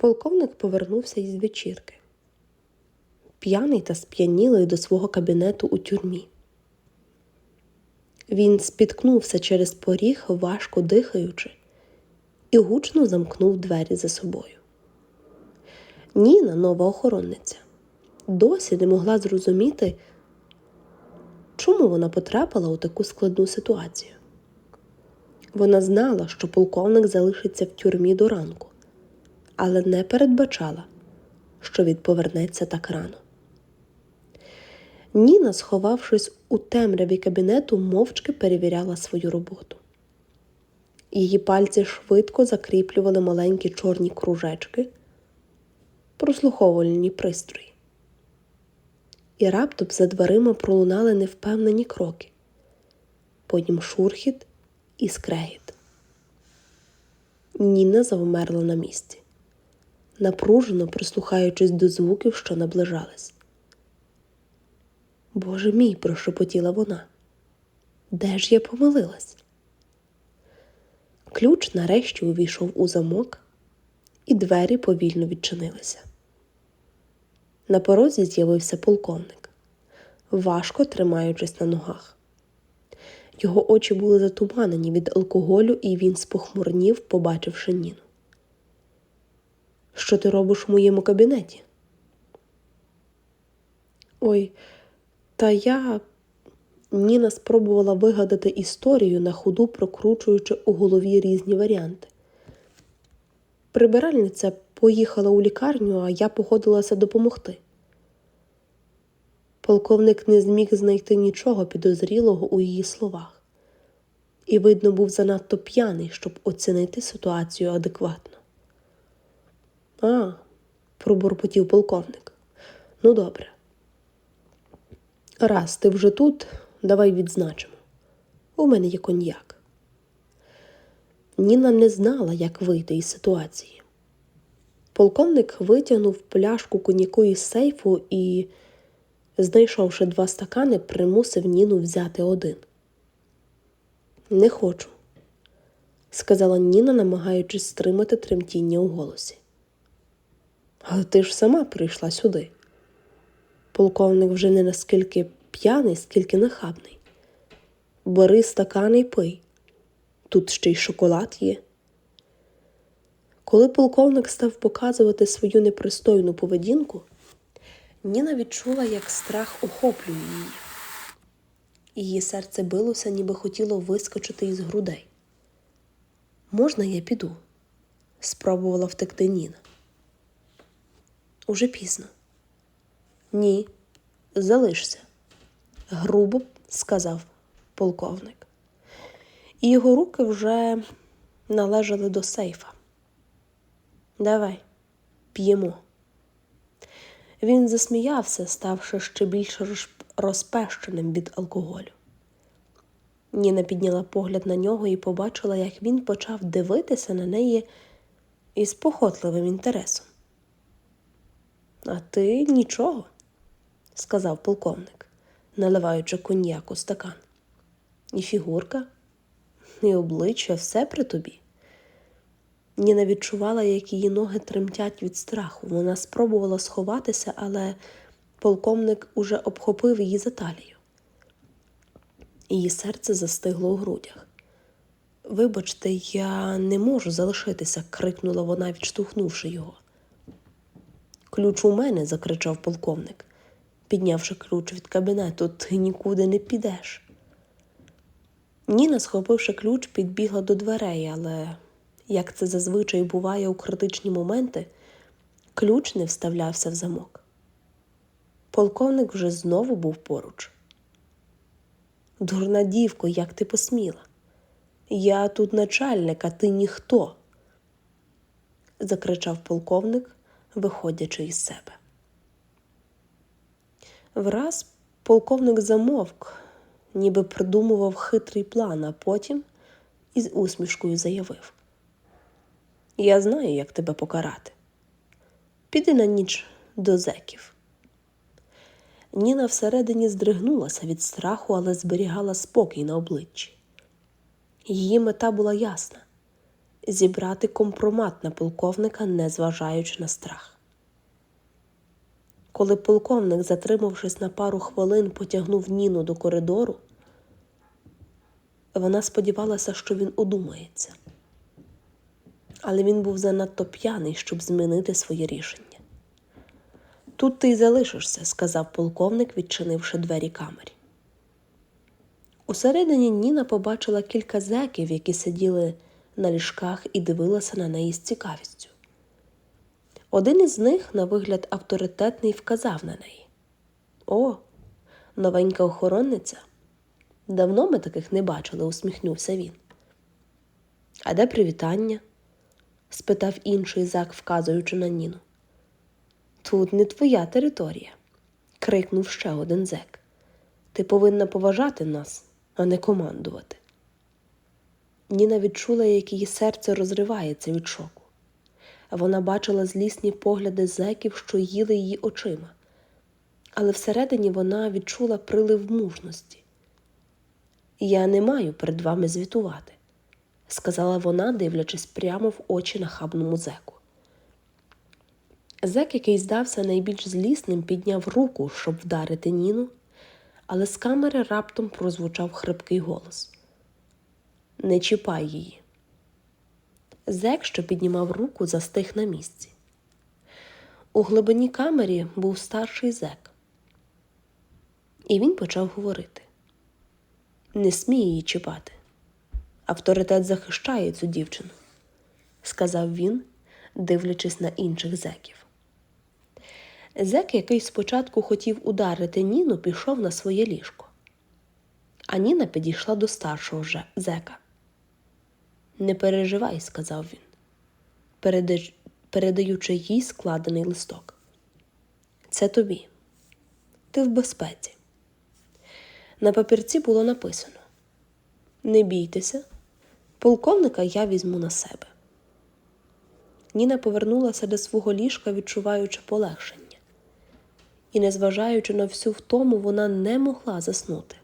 Полковник повернувся із вечірки, п'яний та сп'янілий до свого кабінету у тюрмі. Він спіткнувся через поріг, важко дихаючи, і гучно замкнув двері за собою. Ніна, нова охоронниця, досі не могла зрозуміти, чому вона потрапила у таку складну ситуацію. Вона знала, що полковник залишиться в тюрмі до ранку, але не передбачала, що він повернеться так рано. Ніна, сховавшись у темряві кабінету, мовчки перевіряла свою роботу. Її пальці швидко закріплювали маленькі чорні кружечки, прослуховувальні пристрої. І раптом за дверима пролунали невпевнені кроки, потім шурхіт і скрегіт. Ніна завмерла на місці, напружено прислухаючись до звуків, що наближались. Боже мій, прошепотіла вона. Де ж я помилилась? Ключ нарешті увійшов у замок, і двері повільно відчинилися. На порозі з'явився полковник, важко тримаючись на ногах. Його очі були затуманені від алкоголю, і він спохмурнів, побачивши Ніну. Що ти робиш у моєму кабінеті? Ой, та я. Ніна спробувала вигадати історію на ходу, прокручуючи у голові різні варіанти. Прибиральниця поїхала у лікарню, а я погодилася допомогти. Полковник не зміг знайти нічого підозрілого у її словах, і, видно, був занадто п'яний, щоб оцінити ситуацію адекватно. А, пробурмотів полковник. Ну, добре. Раз ти вже тут, давай відзначимо. У мене є коньяк. Ніна не знала, як вийти із ситуації. Полковник витягнув пляшку коньяку із сейфу і, знайшовши два стакани, примусив Ніну взяти один. Не хочу, сказала Ніна, намагаючись стримати тремтіння у голосі. Але ти ж сама прийшла сюди. Полковник вже не наскільки п'яний, скільки нахабний. Бери стакани й пий. Тут ще й шоколад є. Коли полковник став показувати свою непристойну поведінку, Ніна відчула, як страх охоплює її. Її серце билося, ніби хотіло вискочити із грудей. Можна я піду? спробувала втекти Ніна. Уже пізно. Ні, залишся, грубо сказав полковник. І його руки вже належали до сейфа. Давай, п'ємо. Він засміявся, ставши ще більш розпещеним від алкоголю. Ніна підняла погляд на нього і побачила, як він почав дивитися на неї із похотливим інтересом. А ти нічого, сказав полковник, наливаючи коньяк у стакан. І фігурка, і обличчя все при тобі. Ніна відчувала, як її ноги тремтять від страху. Вона спробувала сховатися, але полковник уже обхопив її за талію. Її серце застигло у грудях. Вибачте, я не можу залишитися, крикнула вона, відштовхнувши його. Ключ у мене, закричав полковник, піднявши ключ від кабінету, ти нікуди не підеш. Ніна, схопивши ключ, підбігла до дверей, але, як це зазвичай буває у критичні моменти, ключ не вставлявся в замок. Полковник вже знову був поруч. Дурна дівко, як ти посміла? Я тут начальник, а ти ніхто, закричав полковник, виходячи із себе. Враз полковник замовк, ніби придумував хитрий план, а потім із усмішкою заявив: Я знаю, як тебе покарати. Піди на ніч до зеків. Ніна всередині здригнулася від страху, але зберігала спокій на обличчі. Її мета була ясна зібрати компромат на полковника, незважаючи на страх. Коли полковник, затримавшись на пару хвилин, потягнув Ніну до коридору, вона сподівалася, що він одумається. Але він був занадто п'яний, щоб змінити своє рішення. Тут ти й залишишся, сказав полковник, відчинивши двері камері. Усередині Ніна побачила кілька зеків, які сиділи на ліжках і дивилися на неї з цікавістю. Один із них, на вигляд авторитетний, вказав на неї. О, новенька охоронниця. Давно ми таких не бачили, усміхнувся він. А де привітання? спитав інший зак, вказуючи на Ніну. Тут не твоя територія, крикнув ще один зек. Ти повинна поважати нас, а не командувати. Ніна відчула, як її серце розривається від шоку. Вона бачила злісні погляди зеків, що їли її очима. Але всередині вона відчула прилив мужності. Я не маю перед вами звітувати, сказала вона, дивлячись прямо в очі нахабному зеку. Зек, який здався найбільш злісним, підняв руку, щоб вдарити Ніну, але з камери раптом прозвучав хрипкий голос Не чіпай її. Зек, що піднімав руку, застиг на місці. У глибині камері був старший зек, і він почав говорити Не смій її чіпати. Авторитет захищає цю дівчину, сказав він, дивлячись на інших зеків. Зек, який спочатку хотів ударити Ніну, пішов на своє ліжко. А Ніна підійшла до старшого зека. Не переживай, сказав він, переда- передаючи їй складений листок. Це тобі. Ти в безпеці. На папірці було написано: Не бійтеся, полковника я візьму на себе. Ніна повернулася до свого ліжка, відчуваючи полегшення. І, незважаючи на всю втому, вона не могла заснути,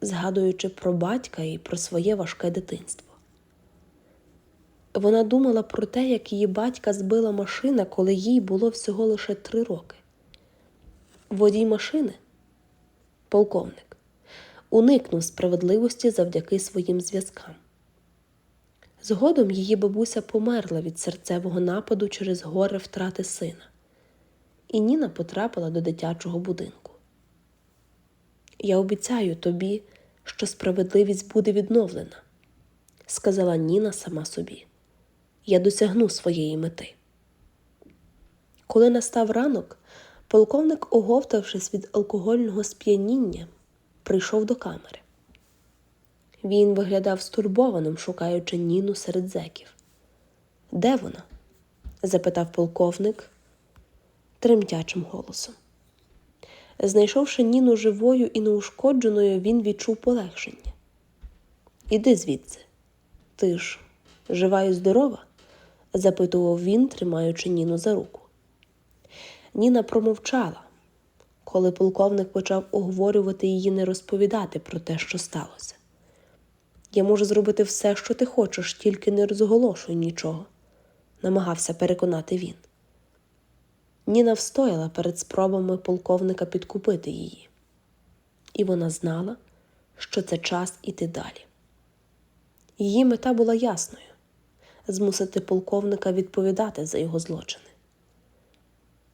згадуючи про батька і про своє важке дитинство. Вона думала про те, як її батька збила машина, коли їй було всього лише три роки. Водій машини, полковник, уникнув справедливості завдяки своїм зв'язкам. Згодом її бабуся померла від серцевого нападу через горе втрати сина, і Ніна потрапила до дитячого будинку. Я обіцяю тобі, що справедливість буде відновлена, сказала Ніна сама собі. Я досягну своєї мети. Коли настав ранок, полковник, оговтавшись від алкогольного сп'яніння, прийшов до камери. Він виглядав стурбованим, шукаючи Ніну серед зеків. Де вона? запитав полковник тремтячим голосом. Знайшовши Ніну живою і неушкодженою, він відчув полегшення. Іди звідси, ти ж жива і здорова? Запитував він, тримаючи Ніну за руку. Ніна промовчала, коли полковник почав оговорювати її не розповідати про те, що сталося. Я можу зробити все, що ти хочеш, тільки не розголошуй нічого, намагався переконати він. Ніна встояла перед спробами полковника підкупити її, і вона знала, що це час іти далі. Її мета була ясною змусити полковника відповідати за його злочини.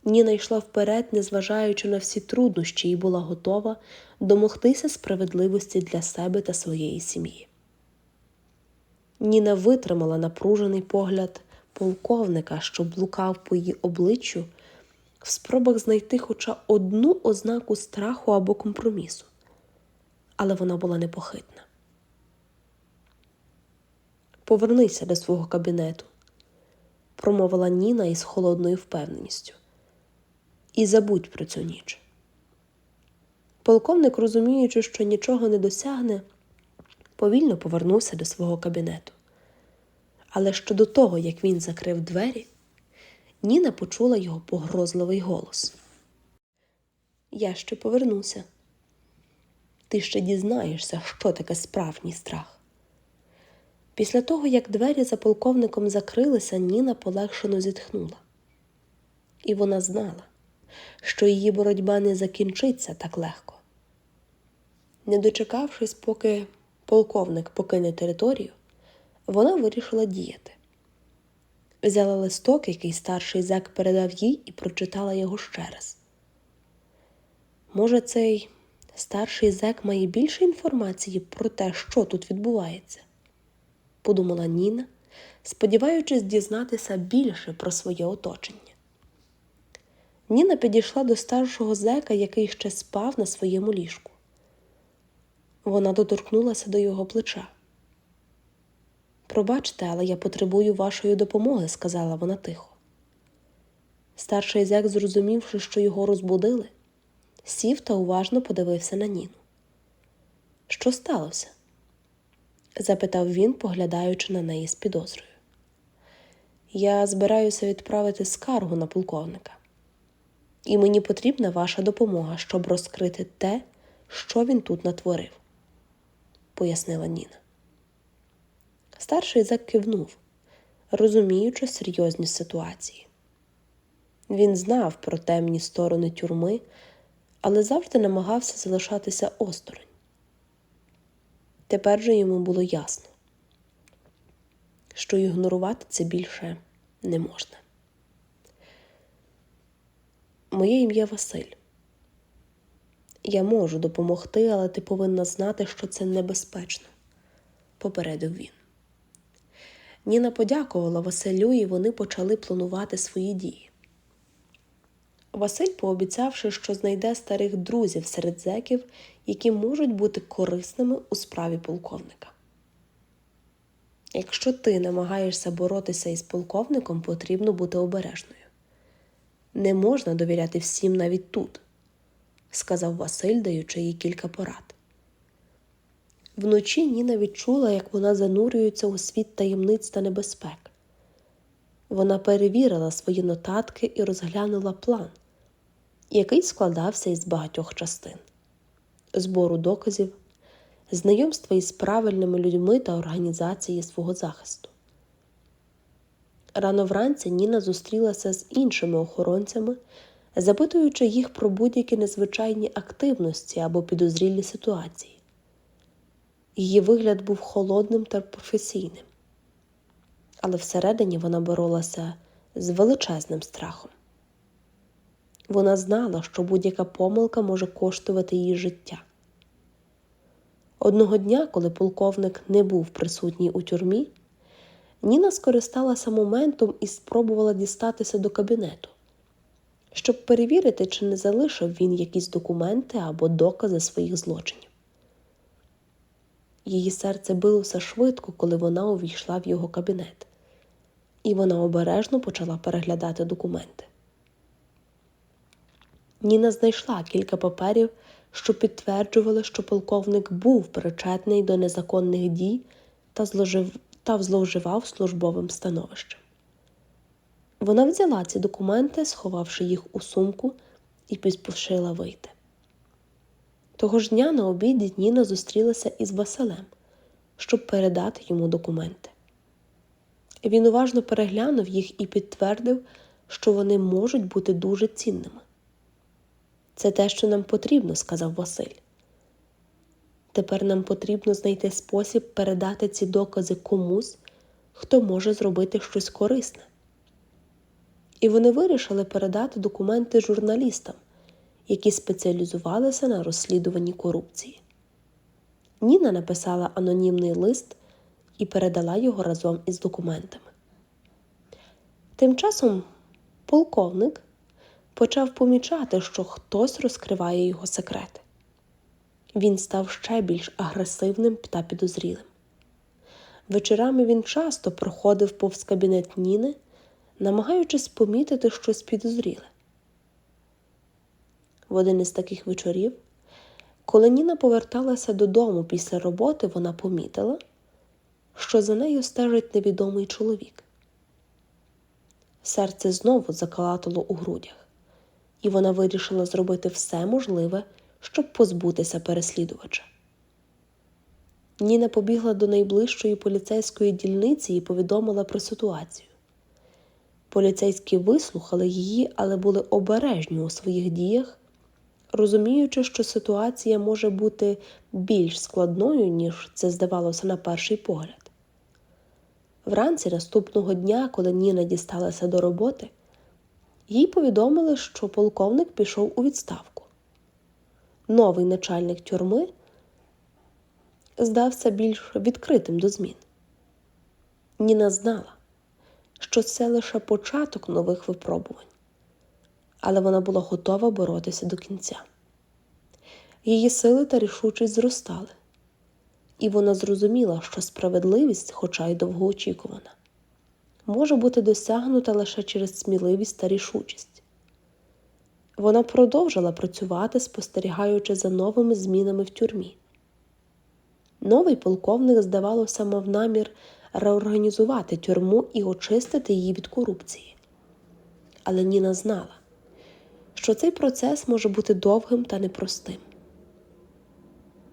Ніна йшла вперед, незважаючи на всі труднощі, і була готова домогтися справедливості для себе та своєї сім'ї. Ніна витримала напружений погляд полковника, що блукав по її обличчю, в спробах знайти хоча одну ознаку страху або компромісу, але вона була непохитна. Повернися до свого кабінету, промовила Ніна із холодною впевненістю. І забудь про цю ніч. Полковник, розуміючи, що нічого не досягне, повільно повернувся до свого кабінету. Але ще до того, як він закрив двері, Ніна почула його погрозливий голос. Я ще повернуся. Ти ще дізнаєшся, що таке справжній страх. Після того, як двері за полковником закрилися, Ніна полегшено зітхнула. І вона знала, що її боротьба не закінчиться так легко. Не дочекавшись, поки полковник покине територію, вона вирішила діяти. Взяла листок, який старший зек передав їй, і прочитала його ще раз. Може, цей старший зек має більше інформації про те, що тут відбувається? Подумала Ніна, сподіваючись дізнатися більше про своє оточення. Ніна підійшла до старшого зека, який ще спав на своєму ліжку. Вона доторкнулася до його плеча. Пробачте, але я потребую вашої допомоги, сказала вона тихо. Старший зек, зрозумівши, що його розбудили, сів та уважно подивився на Ніну. Що сталося? Запитав він, поглядаючи на неї з підозрою. Я збираюся відправити скаргу на полковника, і мені потрібна ваша допомога, щоб розкрити те, що він тут натворив, пояснила Ніна. Старший зек кивнув, розуміючи серйозність ситуації. Він знав про темні сторони тюрми, але завжди намагався залишатися осторонь. Тепер же йому було ясно, що ігнорувати це більше не можна. Моє ім'я Василь. Я можу допомогти, але ти повинна знати, що це небезпечно, попередив він. Ніна подякувала Василю, і вони почали планувати свої дії. Василь, пообіцявши, що знайде старих друзів серед зеків, які можуть бути корисними у справі полковника. Якщо ти намагаєшся боротися із полковником, потрібно бути обережною. Не можна довіряти всім навіть тут, сказав Василь, даючи їй кілька порад. Вночі Ніна відчула, як вона занурюється у світ таємниць та небезпек. Вона перевірила свої нотатки і розглянула план, який складався із багатьох частин збору доказів, знайомства із правильними людьми та організації свого захисту. Рано вранці Ніна зустрілася з іншими охоронцями, запитуючи їх про будь-які незвичайні активності або підозрілі ситуації. Її вигляд був холодним та професійним, але всередині вона боролася з величезним страхом. Вона знала, що будь-яка помилка може коштувати її життя. Одного дня, коли полковник не був присутній у тюрмі, Ніна скористалася моментом і спробувала дістатися до кабінету, щоб перевірити, чи не залишив він якісь документи або докази своїх злочинів. Її серце билося швидко, коли вона увійшла в його кабінет, і вона обережно почала переглядати документи. Ніна знайшла кілька паперів, що підтверджували, що полковник був причетний до незаконних дій та, зложив... та зловживав службовим становищем. Вона взяла ці документи, сховавши їх у сумку, і поспішила вийти. Того ж дня на обіді Ніна зустрілася із Василем, щоб передати йому документи. Він уважно переглянув їх і підтвердив, що вони можуть бути дуже цінними. Це те, що нам потрібно, сказав Василь. Тепер нам потрібно знайти спосіб передати ці докази комусь, хто може зробити щось корисне. І вони вирішили передати документи журналістам, які спеціалізувалися на розслідуванні корупції. Ніна написала анонімний лист і передала його разом із документами. Тим часом полковник почав помічати, що хтось розкриває його секрети. Він став ще більш агресивним та підозрілим. Вечорами він часто проходив повз кабінет Ніни, намагаючись помітити щось підозріле. В один із таких вечорів, коли Ніна поверталася додому після роботи, вона помітила, що за нею стежить невідомий чоловік. Серце знову закалатало у грудях і вона вирішила зробити все можливе, щоб позбутися переслідувача. Ніна побігла до найближчої поліцейської дільниці і повідомила про ситуацію. Поліцейські вислухали її, але були обережні у своїх діях, розуміючи, що ситуація може бути більш складною, ніж це здавалося на перший погляд. Вранці наступного дня, коли Ніна дісталася до роботи, їй повідомили, що полковник пішов у відставку. Новий начальник тюрми здався більш відкритим до змін. Ніна знала, що це лише початок нових випробувань, але вона була готова боротися до кінця. Її сили та рішучість зростали, і вона зрозуміла, що справедливість, хоча й довгоочікувана, може бути досягнута лише через сміливість та рішучість. Вона продовжила працювати, спостерігаючи за новими змінами в тюрмі. Новий полковник, здавалося, мав намір реорганізувати тюрму і очистити її від корупції. Але Ніна знала, що цей процес може бути довгим та непростим.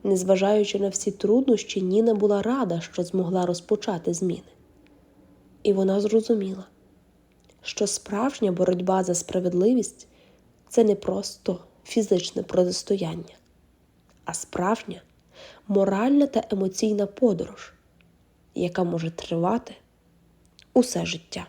Незважаючи на всі труднощі, Ніна була рада, що змогла розпочати зміни. І вона зрозуміла, що справжня боротьба за справедливість це не просто фізичне протистояння, а справжня моральна та емоційна подорож, яка може тривати усе життя.